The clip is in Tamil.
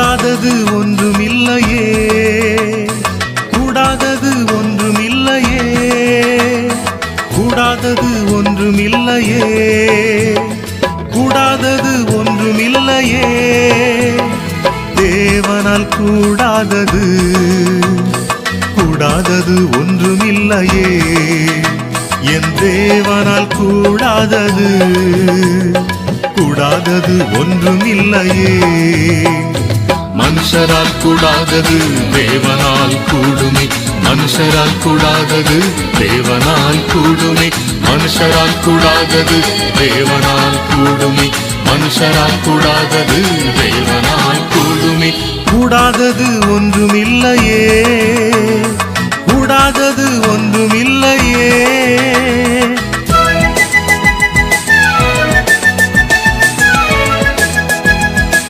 கூடாதது ஒன்றுமில்லையே. கூடாதது ஒன்றுமில்லையே. கூடாதது ஒன்றுமில்லையே. கூடாதது ஒன்றுமில்லையே. தேவனால் கூடாதது. கூடாதது ஒன்றுமில்லையே. என் தேவனால் கூடாதது. கூடாதது ஒன்றுமில்லையே. மனுஷரால் கூடாதது தேவனால் கூடுமே. மனுஷரால் கூடாதது தேவனால் கூடுமே. மனுஷரால் கூடாதது தேவனால் கூடுமே. மனுஷரால் கூடாதது தேவனால் கூடுமே. கூடாதது ஒன்றுமில்லையே. கூடாதது ஒன்றுமில்லை